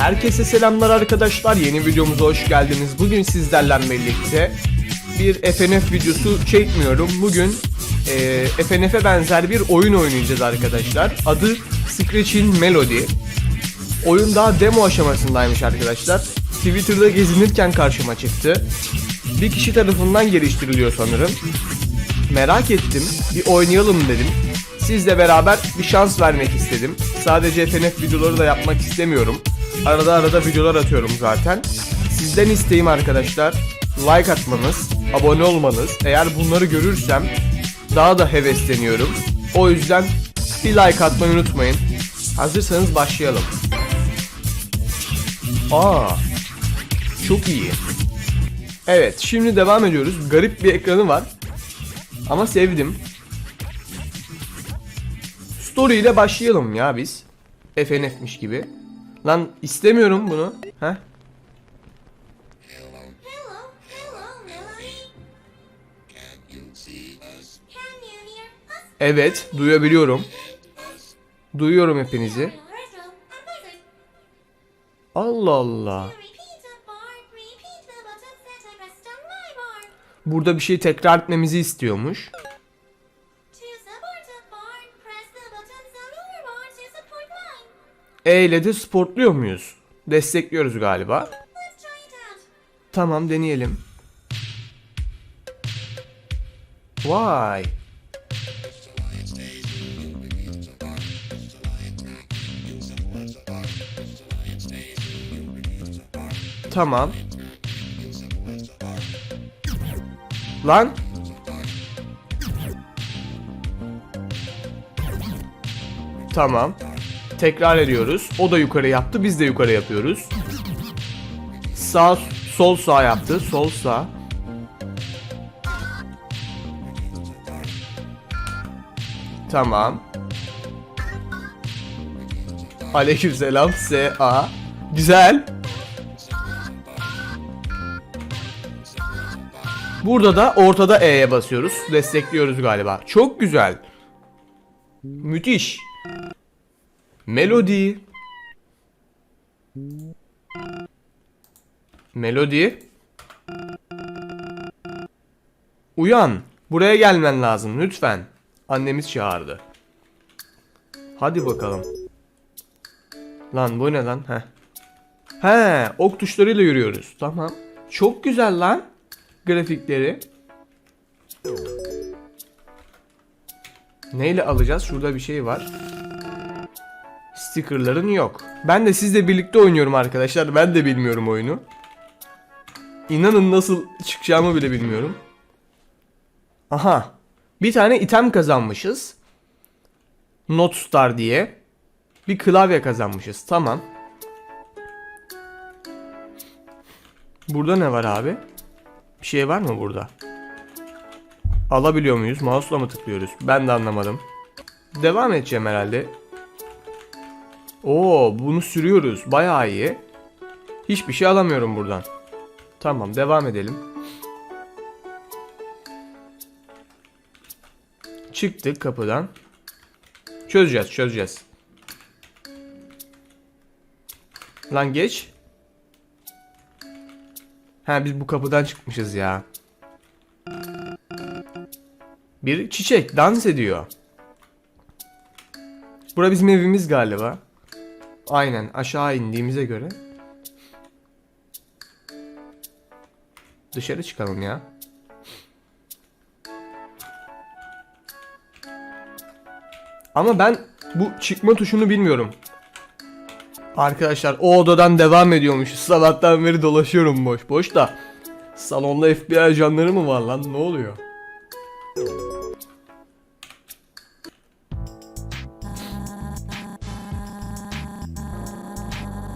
Herkese selamlar arkadaşlar. Yeni videomuza hoş geldiniz. Bugün sizlerle birlikte bir FNF videosu çekmiyorum. Bugün e, FNF'e benzer bir oyun oynayacağız arkadaşlar. Adı Scratch'in Melody. Oyun daha demo aşamasındaymış arkadaşlar. Twitter'da gezinirken karşıma çıktı. Bir kişi tarafından geliştiriliyor sanırım. Merak ettim. Bir oynayalım dedim. Sizle beraber bir şans vermek istedim. Sadece FNF videoları da yapmak istemiyorum. Arada arada videolar atıyorum zaten. Sizden isteğim arkadaşlar like atmanız, abone olmanız. Eğer bunları görürsem daha da hevesleniyorum. O yüzden bir like atmayı unutmayın. Hazırsanız başlayalım. Aa, çok iyi. Evet, şimdi devam ediyoruz. Garip bir ekranı var. Ama sevdim. Story ile başlayalım ya biz. FNF'miş gibi. Lan istemiyorum bunu. Heh. Hello, hello, Melody. Can you hear us? Evet, duyabiliyorum. Duyuyorum hepinizi. Allah Allah. Burada bir şey tekrar etmemizi istiyormuş. E ile de sportluyor muyuz? Destekliyoruz galiba. Tamam deneyelim. Vay. Tamam. Lan. Tamam. Tekrar ediyoruz. O da yukarı yaptı, biz de yukarı yapıyoruz. Sağ, sol sağ yaptı. Sol sağ. Tamam. Aleykümselam S A. Güzel. Burada da ortada E'ye basıyoruz. Destekliyoruz galiba. Çok güzel. Müthiş. Melodi. Melodi. Uyan. Buraya gelmen lazım lütfen. Annemiz çağırdı. Hadi bakalım. Lan bu ne lan? Heh. He, ok tuşlarıyla yürüyoruz. Tamam. Çok güzel lan. Grafikleri. Neyle alacağız? Şurada bir şey var. Stickerların yok. Ben de sizle birlikte oynuyorum arkadaşlar. Ben de bilmiyorum oyunu. İnanın nasıl çıkacağımı bile bilmiyorum. Aha. Bir tane item kazanmışız. Notstar diye. Bir klavye kazanmışız. Tamam. Burada ne var abi? Bir şey var mı burada? Alabiliyor muyuz? Mouse'la mı tıklıyoruz? Ben de anlamadım. Devam edeceğim herhalde. Oo, bunu sürüyoruz. Bayağı iyi. Hiçbir şey alamıyorum buradan. Tamam, devam edelim. Çıktık kapıdan. Çözeceğiz, çözeceğiz. Lan geç. Ha biz bu kapıdan çıkmışız ya. Bir çiçek dans ediyor. Bura bizim evimiz galiba. Aynen aşağı indiğimize göre. Dışarı çıkalım ya. Ama ben bu çıkma tuşunu bilmiyorum. Arkadaşlar o odadan devam ediyormuş. Sabahtan beri dolaşıyorum boş boş da. Salonda FBI ajanları mı var lan? Ne oluyor?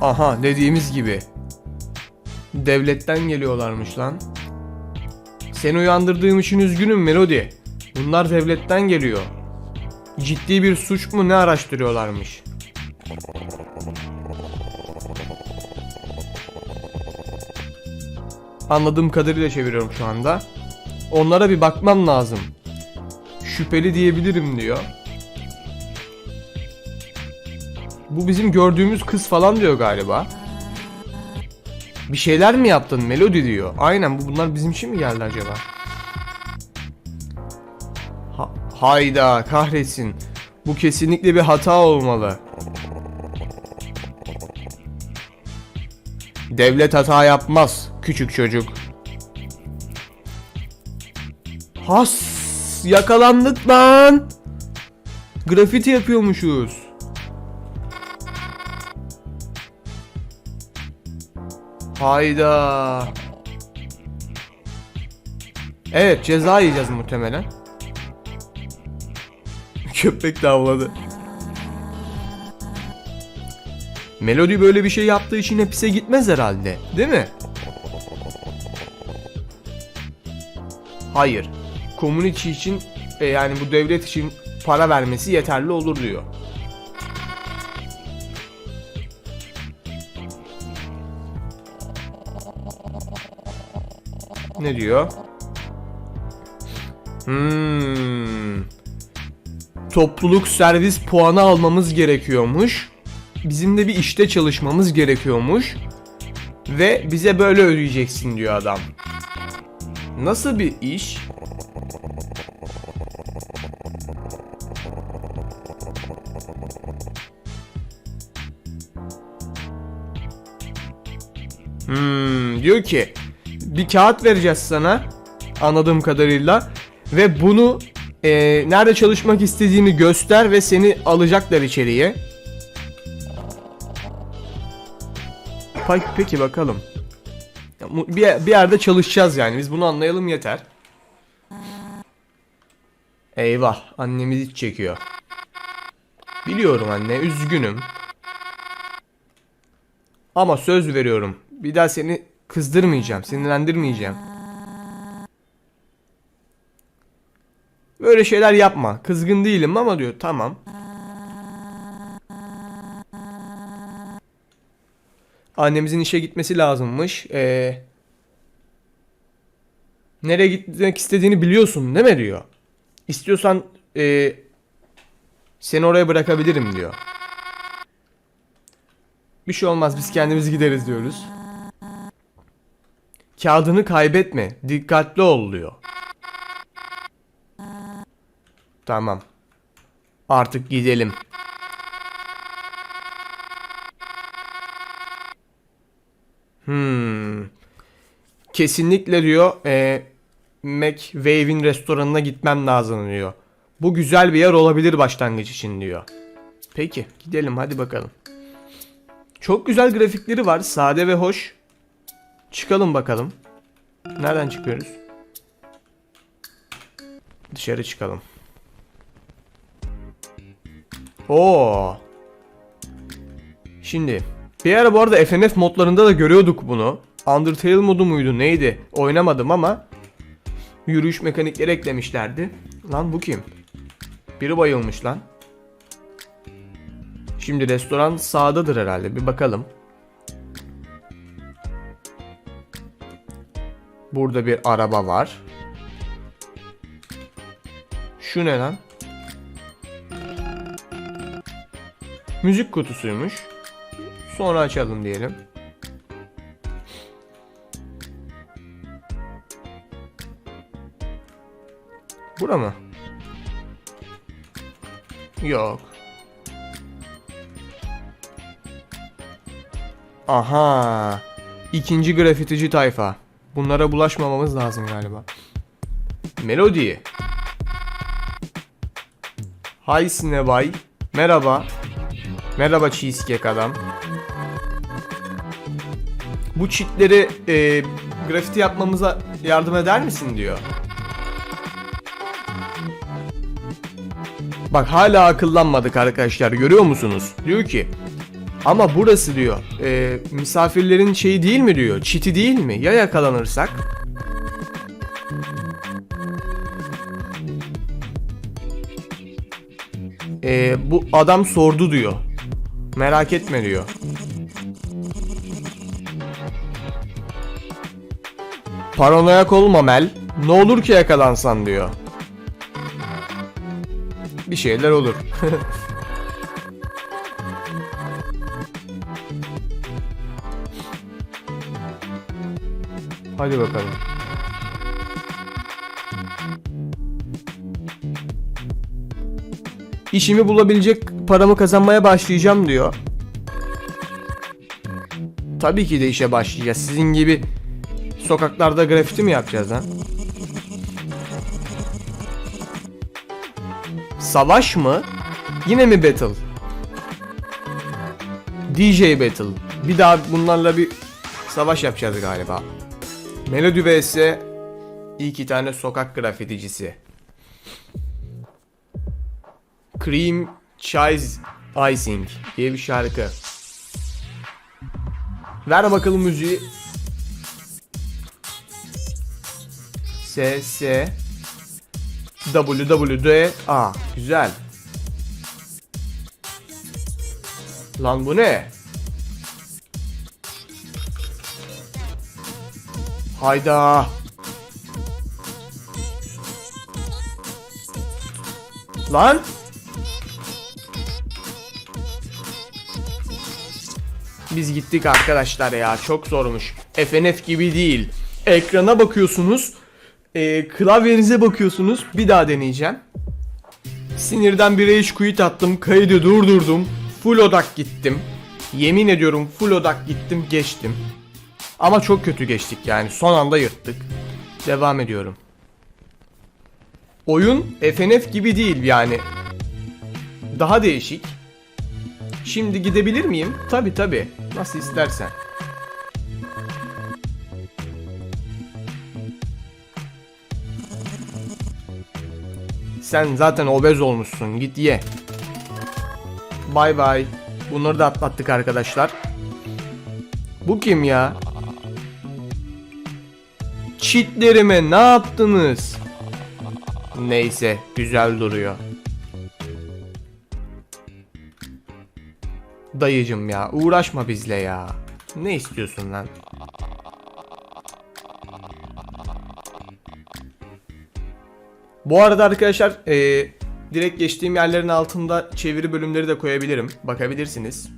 Aha dediğimiz gibi. Devletten geliyorlarmış lan. Seni uyandırdığım için üzgünüm Melody. Bunlar devletten geliyor. Ciddi bir suç mu ne araştırıyorlarmış. Anladığım kadarıyla çeviriyorum şu anda. Onlara bir bakmam lazım. Şüpheli diyebilirim diyor. Bu bizim gördüğümüz kız falan diyor galiba. Bir şeyler mi yaptın Melody diyor. Aynen bu bunlar bizim için mi geldi acaba? Ha- hayda kahretsin. Bu kesinlikle bir hata olmalı. Devlet hata yapmaz küçük çocuk. Has yakalandık lan. Grafiti yapıyormuşuz. Hayda. Evet ceza yiyeceğiz muhtemelen. Köpek de avladı. Melody böyle bir şey yaptığı için hapise gitmez herhalde. Değil mi? Hayır. Community için e, yani bu devlet için para vermesi yeterli olur diyor. Ne diyor? Hmm. Topluluk servis puanı almamız gerekiyormuş. Bizim de bir işte çalışmamız gerekiyormuş. Ve bize böyle ödeyeceksin diyor adam. Nasıl bir iş? Hmm, diyor ki bir kağıt vereceğiz sana anladığım kadarıyla ve bunu e, nerede çalışmak istediğini göster ve seni alacaklar içeriye. Pa- Peki bakalım. Bir, bir yerde çalışacağız yani biz bunu anlayalım yeter. Eyvah annemiz iç çekiyor. Biliyorum anne üzgünüm. Ama söz veriyorum. Bir daha seni kızdırmayacağım, sinirlendirmeyeceğim. Böyle şeyler yapma. Kızgın değilim ama diyor. Tamam. Annemizin işe gitmesi lazımmış. Ee, nereye gitmek istediğini biliyorsun değil mi diyor. İstiyorsan ee, seni oraya bırakabilirim diyor. Bir şey olmaz biz kendimiz gideriz diyoruz. Kağıdını kaybetme. Dikkatli ol diyor. Tamam. Artık gidelim. Hmm. Kesinlikle diyor e, McWave'in restoranına gitmem lazım diyor. Bu güzel bir yer olabilir başlangıç için diyor. Peki gidelim hadi bakalım. Çok güzel grafikleri var. Sade ve hoş. Çıkalım bakalım. Nereden çıkıyoruz? Dışarı çıkalım. Oo. Şimdi bir ara bu arada FNF modlarında da görüyorduk bunu. Undertale modu muydu neydi? Oynamadım ama yürüyüş mekanikleri eklemişlerdi. Lan bu kim? Biri bayılmış lan. Şimdi restoran sağdadır herhalde. Bir bakalım. Burada bir araba var. Şu ne lan? Müzik kutusuymuş. Sonra açalım diyelim. Bura mı? Yok. Aha. İkinci grafitici tayfa. Bunlara bulaşmamamız lazım galiba. Melody. Hay Sinebay. Merhaba. Merhaba Cheesecake adam. Bu çitleri e, grafiti yapmamıza yardım eder misin diyor. Bak hala akıllanmadık arkadaşlar görüyor musunuz? Diyor ki ama burası diyor e, misafirlerin şeyi değil mi diyor çiti değil mi ya yakalanırsak? E, bu adam sordu diyor. Merak etme diyor. Paranoyak olma Mel. Ne olur ki yakalansan diyor. Bir şeyler olur. Hadi bakalım. İşimi bulabilecek paramı kazanmaya başlayacağım diyor. Tabii ki de işe başlayacağız. Sizin gibi sokaklarda grafiti mi yapacağız ha? Savaş mı? Yine mi battle? DJ battle. Bir daha bunlarla bir savaş yapacağız galiba. Melody vs iki tane sokak grafiticisi. Cream Cheese Icing diye bir şarkı. Ver bakalım müziği. S S W W D A güzel. Lan bu ne? Hayda. Lan. Biz gittik arkadaşlar ya çok zormuş. FNF gibi değil. Ekrana bakıyorsunuz. e, klavyenize bakıyorsunuz. Bir daha deneyeceğim. Sinirden bir rage quit attım. Kaydı durdurdum. Full odak gittim. Yemin ediyorum full odak gittim geçtim. Ama çok kötü geçtik yani. Son anda yırttık. Devam ediyorum. Oyun FNF gibi değil yani. Daha değişik. Şimdi gidebilir miyim? Tabi tabi. Nasıl istersen. Sen zaten obez olmuşsun. Git ye. Bay bay. Bunları da atlattık arkadaşlar. Bu kim ya? Çitlerime ne yaptınız? Neyse güzel duruyor. Dayıcım ya uğraşma bizle ya. Ne istiyorsun lan? Bu arada arkadaşlar eee, direkt geçtiğim yerlerin altında çeviri bölümleri de koyabilirim. Bakabilirsiniz.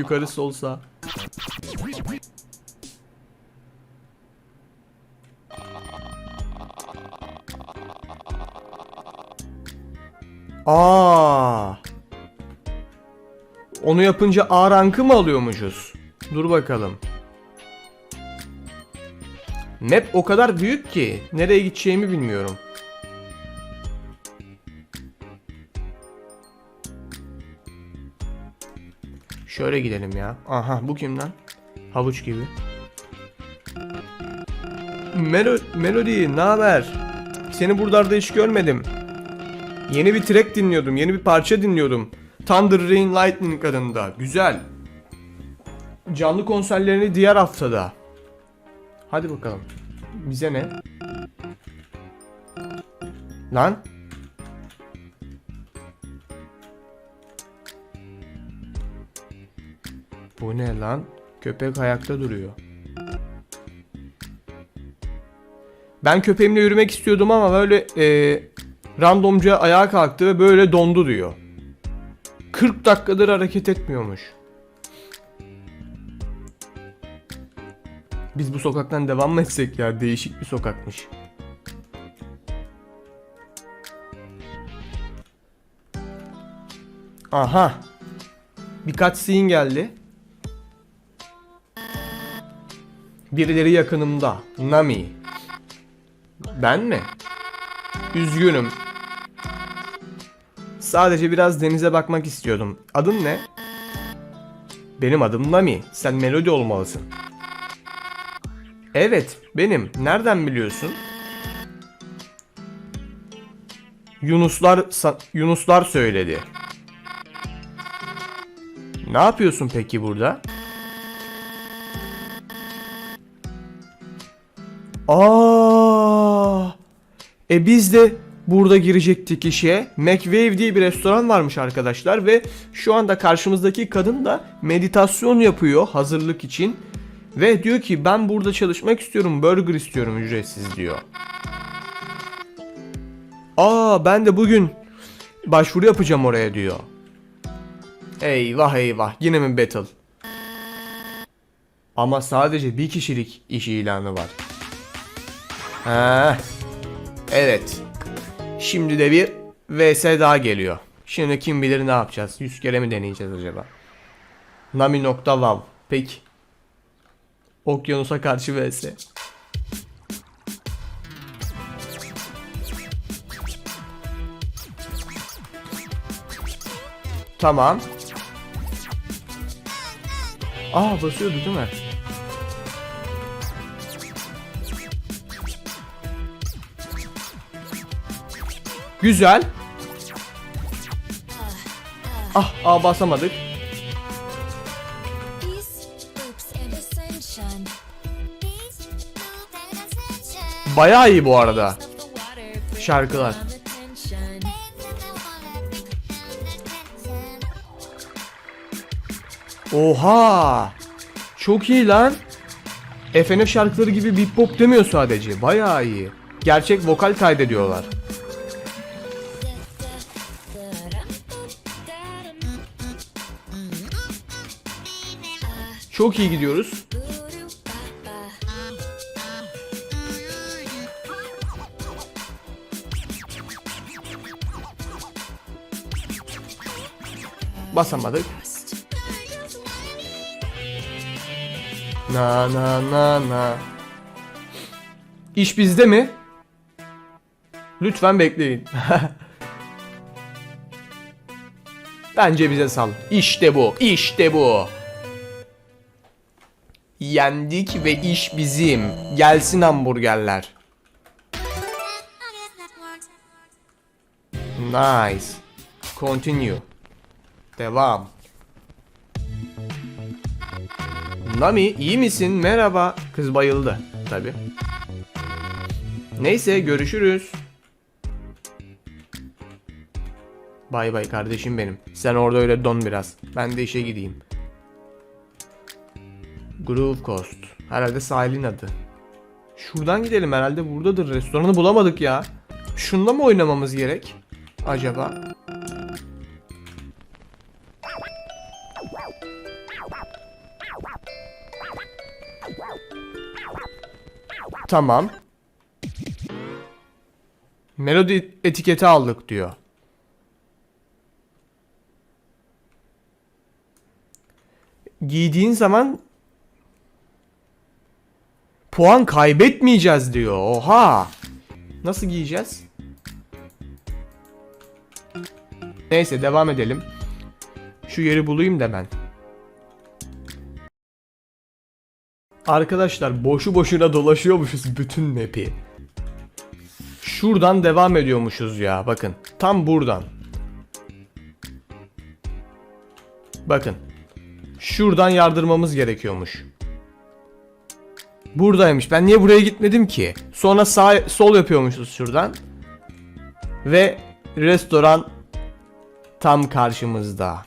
Yukarı sol sağ. Aa. Onu yapınca A rankı mı alıyormuşuz? Dur bakalım. Map o kadar büyük ki nereye gideceğimi bilmiyorum. Şöyle gidelim ya. Aha bu kim lan? Havuç gibi. Melo Melody ne haber? Seni buralarda hiç görmedim. Yeni bir track dinliyordum. Yeni bir parça dinliyordum. Thunder Rain Lightning adında. Güzel. Canlı konserlerini diğer haftada. Hadi bakalım. Bize ne? Lan? Bu ne lan? Köpek ayakta duruyor. Ben köpeğimle yürümek istiyordum ama böyle e, randomca ayağa kalktı ve böyle dondu diyor. 40 dakikadır hareket etmiyormuş. Biz bu sokaktan devam mı etsek ya? Değişik bir sokakmış. Aha. Birkaç scene geldi. Birileri yakınımda. Nami. Ben mi? Üzgünüm. Sadece biraz denize bakmak istiyordum. Adın ne? Benim adım Nami. Sen Melody olmalısın. Evet, benim. Nereden biliyorsun? Yunuslar Yunuslar söyledi. Ne yapıyorsun peki burada? Aa! E biz de burada girecektik işe. McWave diye bir restoran varmış arkadaşlar ve şu anda karşımızdaki kadın da meditasyon yapıyor hazırlık için. Ve diyor ki ben burada çalışmak istiyorum, burger istiyorum ücretsiz diyor. Aa ben de bugün başvuru yapacağım oraya diyor. Eyvah eyvah yine mi battle? Ama sadece bir kişilik iş ilanı var. Ha. Evet. Şimdi de bir VS daha geliyor. Şimdi kim bilir ne yapacağız? 100 kere mi deneyeceğiz acaba? Nami.vav Peki. Okyanusa karşı vs. Tamam. Aa basıyordu değil mi? Güzel. Ah, aa basamadık. Bayağı iyi bu arada. Şarkılar. Oha! Çok iyi lan. FNF şarkıları gibi beat pop demiyor sadece. Bayağı iyi. Gerçek vokal kaydediyorlar. Çok iyi gidiyoruz. Basamadık. Na na na na. İş bizde mi? Lütfen bekleyin. Bence bize sal. İşte bu. İşte bu. Yendik ve iş bizim. Gelsin hamburgerler. Nice. Continue. Devam. Nami iyi misin? Merhaba. Kız bayıldı. Tabi. Neyse görüşürüz. Bay bay kardeşim benim. Sen orada öyle don biraz. Ben de işe gideyim. Groove Coast. Herhalde sahilin adı. Şuradan gidelim herhalde buradadır. Restoranı bulamadık ya. Şunda mı oynamamız gerek? Acaba? Tamam. Melodi etiketi aldık diyor. Giydiğin zaman puan kaybetmeyeceğiz diyor. Oha. Nasıl giyeceğiz? Neyse devam edelim. Şu yeri bulayım da ben. Arkadaşlar boşu boşuna dolaşıyormuşuz bütün map'i. Şuradan devam ediyormuşuz ya bakın. Tam buradan. Bakın. Şuradan yardırmamız gerekiyormuş. Buradaymış. Ben niye buraya gitmedim ki? Sonra sağ sol yapıyormuşuz şuradan. Ve restoran tam karşımızda.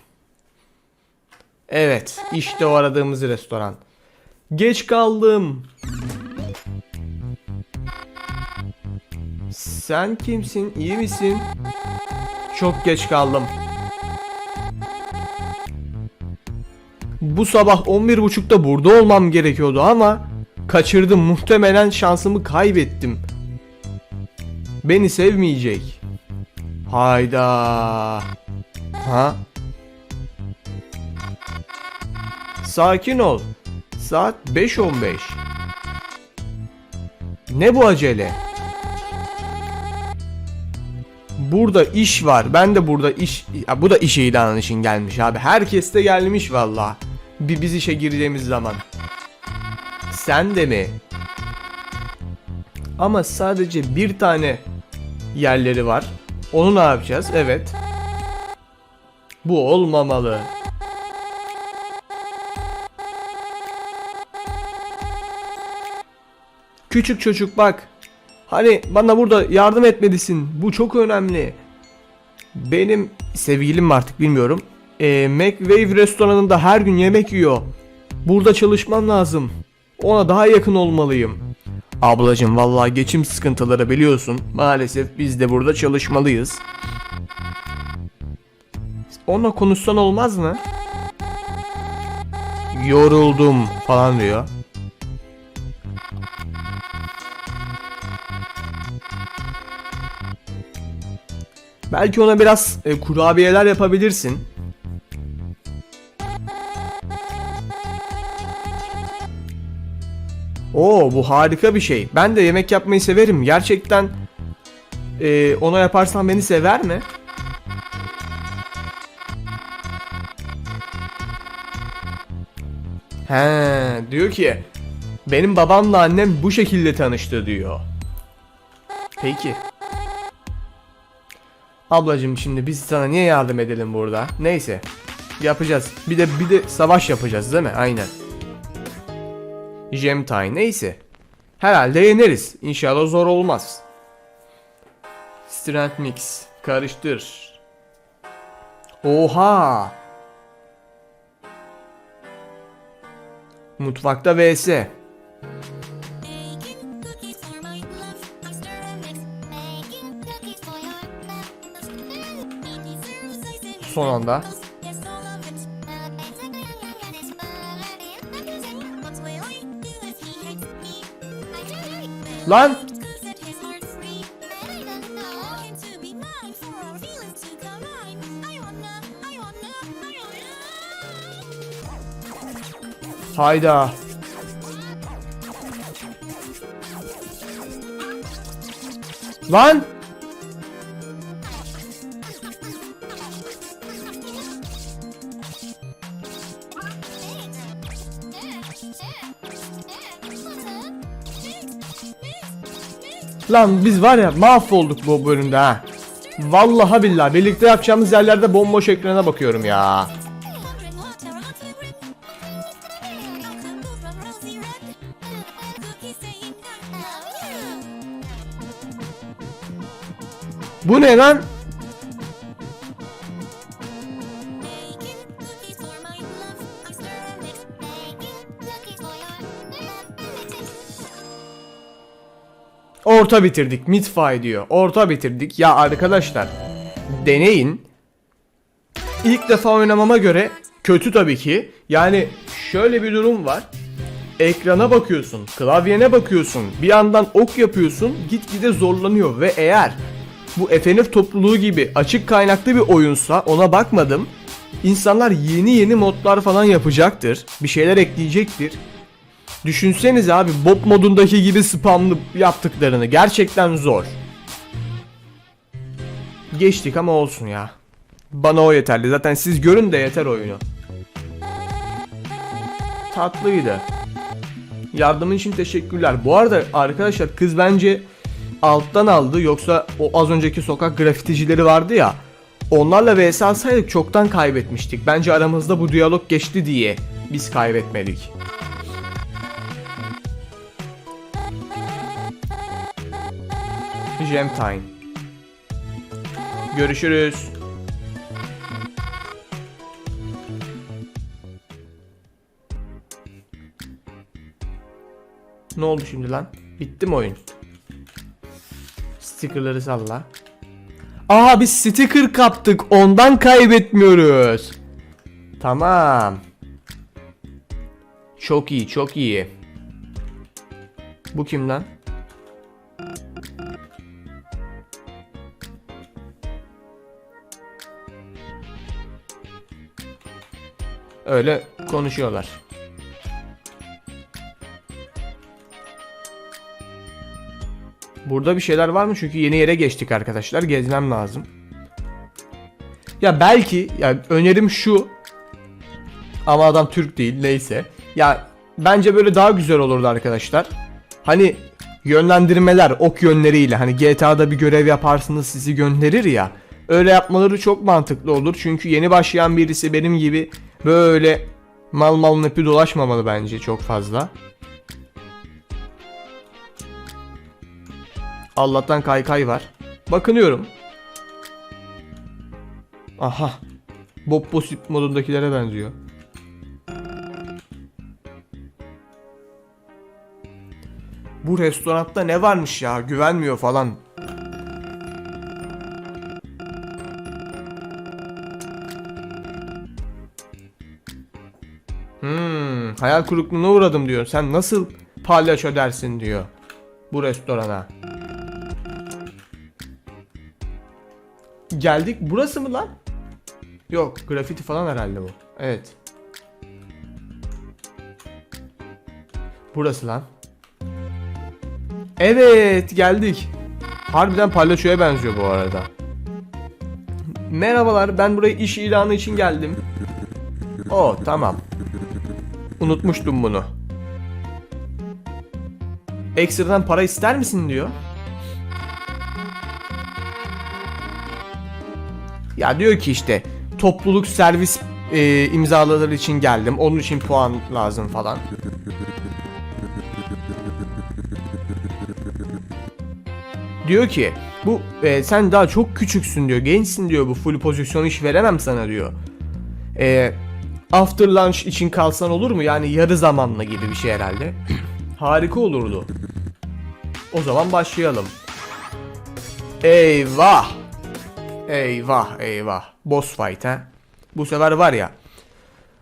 Evet, işte o aradığımız restoran. Geç kaldım. Sen kimsin? İyi misin? Çok geç kaldım. Bu sabah 11.30'da burada olmam gerekiyordu ama kaçırdım. Muhtemelen şansımı kaybettim. Beni sevmeyecek. Hayda. Ha? Sakin ol. Saat 5.15. Ne bu acele? Burada iş var. Ben de burada iş... Ya bu da iş ilanı için gelmiş abi. Herkes de gelmiş valla. Bir biz işe gireceğimiz zaman. Sen de mi? Ama sadece bir tane yerleri var. Onu ne yapacağız? Evet. Bu olmamalı. Küçük çocuk bak. Hani bana burada yardım etmelisin. Bu çok önemli. Benim sevgilim artık bilmiyorum. Ee, McWave restoranında her gün yemek yiyor. Burada çalışmam lazım. Ona daha yakın olmalıyım. Ablacım vallahi geçim sıkıntıları biliyorsun. Maalesef biz de burada çalışmalıyız. Onunla konuşsan olmaz mı? Yoruldum falan diyor. Belki ona biraz e, kurabiyeler yapabilirsin. Oo bu harika bir şey. Ben de yemek yapmayı severim. Gerçekten e, ona yaparsan beni sever mi? He diyor ki benim babamla annem bu şekilde tanıştı diyor. Peki. Ablacım şimdi biz sana niye yardım edelim burada? Neyse. Yapacağız. Bir de bir de savaş yapacağız değil mi? Aynen. Gemtime neyse. Herhalde yeneriz. İnşallah zor olmaz. Strength mix. Karıştır. Oha. Mutfakta vs. Baking cookies wanna. hayda. Lan Lan biz var ya mahvolduk bu bölümde ha. Vallahi billahi birlikte yapacağımız yerlerde bomboş ekrana bakıyorum ya. Bu ne lan? Orta bitirdik. Midfy diyor. Orta bitirdik. Ya arkadaşlar deneyin. İlk defa oynamama göre kötü tabii ki. Yani şöyle bir durum var. Ekrana bakıyorsun, klavyene bakıyorsun, bir yandan ok yapıyorsun, gitgide zorlanıyor ve eğer bu FNF topluluğu gibi açık kaynaklı bir oyunsa ona bakmadım. İnsanlar yeni yeni modlar falan yapacaktır. Bir şeyler ekleyecektir. Düşünseniz abi Bob modundaki gibi spamlı yaptıklarını gerçekten zor. Geçtik ama olsun ya. Bana o yeterli. Zaten siz görün de yeter oyunu. Tatlıydı. Yardımın için teşekkürler. Bu arada arkadaşlar kız bence alttan aldı. Yoksa o az önceki sokak grafiticileri vardı ya. Onlarla vs alsaydık çoktan kaybetmiştik. Bence aramızda bu diyalog geçti diye biz kaybetmedik. Gemtime. Görüşürüz. Ne oldu şimdi lan? Bitti mi oyun? Stickerları salla. Aa biz sticker kaptık. Ondan kaybetmiyoruz. Tamam. Çok iyi, çok iyi. Bu kim lan? Öyle konuşuyorlar. Burada bir şeyler var mı? Çünkü yeni yere geçtik arkadaşlar. Gezmem lazım. Ya belki ya önerim şu. Ama adam Türk değil neyse. Ya bence böyle daha güzel olurdu arkadaşlar. Hani yönlendirmeler ok yönleriyle hani GTA'da bir görev yaparsınız sizi gönderir ya. Öyle yapmaları çok mantıklı olur. Çünkü yeni başlayan birisi benim gibi böyle mal mal nepi dolaşmamalı bence çok fazla. Allah'tan kaykay var. Bakınıyorum. Aha. Bob Bossip modundakilere benziyor. Bu restoranda ne varmış ya güvenmiyor falan. Hayal kırıklığına uğradım diyor. Sen nasıl palyaço dersin diyor. Bu restorana. Geldik. Burası mı lan? Yok, grafiti falan herhalde bu. Evet. Burası lan. Evet, geldik. Harbiden palyaçoya benziyor bu arada. Merhabalar, ben buraya iş ilanı için geldim. O, tamam. Unutmuştum bunu. Ekstradan para ister misin diyor. Ya diyor ki işte topluluk servis e, imzalaları için geldim. Onun için puan lazım falan. Diyor ki bu e, sen daha çok küçüksün diyor. Gençsin diyor. Bu full pozisyon iş veremem sana diyor. E, after lunch için kalsan olur mu? Yani yarı zamanla gibi bir şey herhalde. Harika olurdu. O zaman başlayalım. Eyvah. Eyvah eyvah. Boss fight ha. Bu sefer var ya.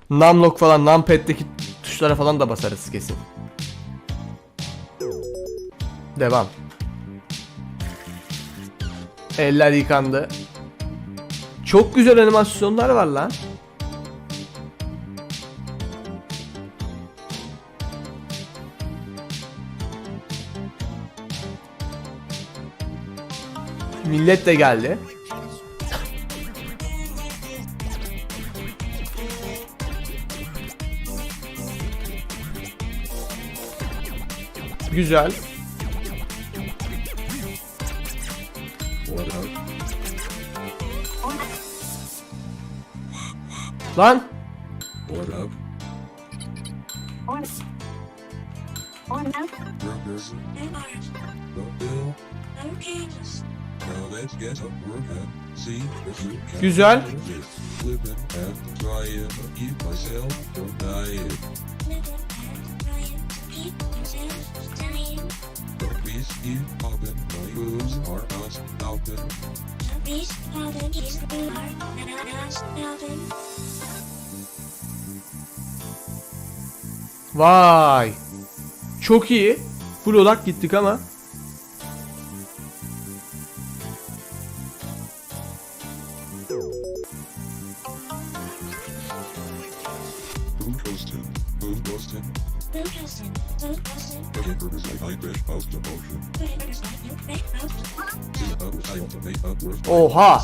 Numlock falan numpad'deki tuşlara falan da basarız kesin. Devam. Eller yıkandı. Çok güzel animasyonlar var lan. Millet de geldi. Güzel. Lan stopping. vay. Çok iyi. Full odak gittik ama. Well.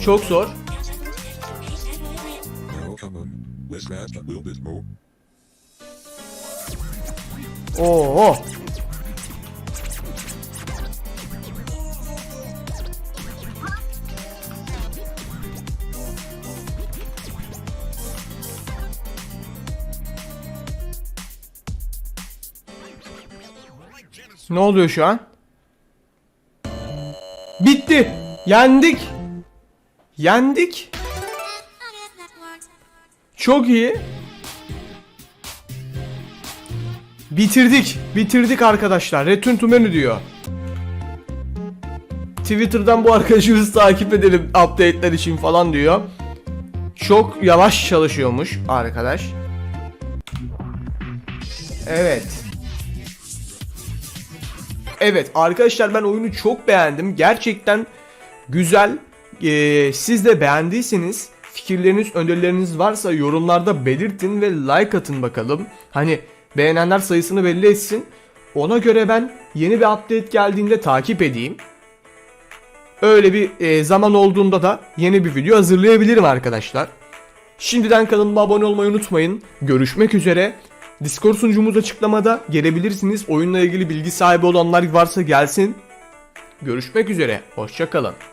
Çok zor. Now Ne oluyor şu an? Bitti. Yendik. Yendik. Çok iyi. Bitirdik. Bitirdik arkadaşlar. Return to menü diyor. Twitter'dan bu arkadaşımızı takip edelim update'ler için falan diyor. Çok yavaş çalışıyormuş arkadaş. Evet. Evet arkadaşlar ben oyunu çok beğendim. Gerçekten güzel. Ee, siz de beğendiyseniz fikirleriniz, önerileriniz varsa yorumlarda belirtin ve like atın bakalım. Hani beğenenler sayısını belli etsin. Ona göre ben yeni bir update geldiğinde takip edeyim. Öyle bir e, zaman olduğunda da yeni bir video hazırlayabilirim arkadaşlar. Şimdiden kanalıma abone olmayı unutmayın. Görüşmek üzere. Discord sunucumuz açıklamada gelebilirsiniz. Oyunla ilgili bilgi sahibi olanlar varsa gelsin. Görüşmek üzere. Hoşçakalın.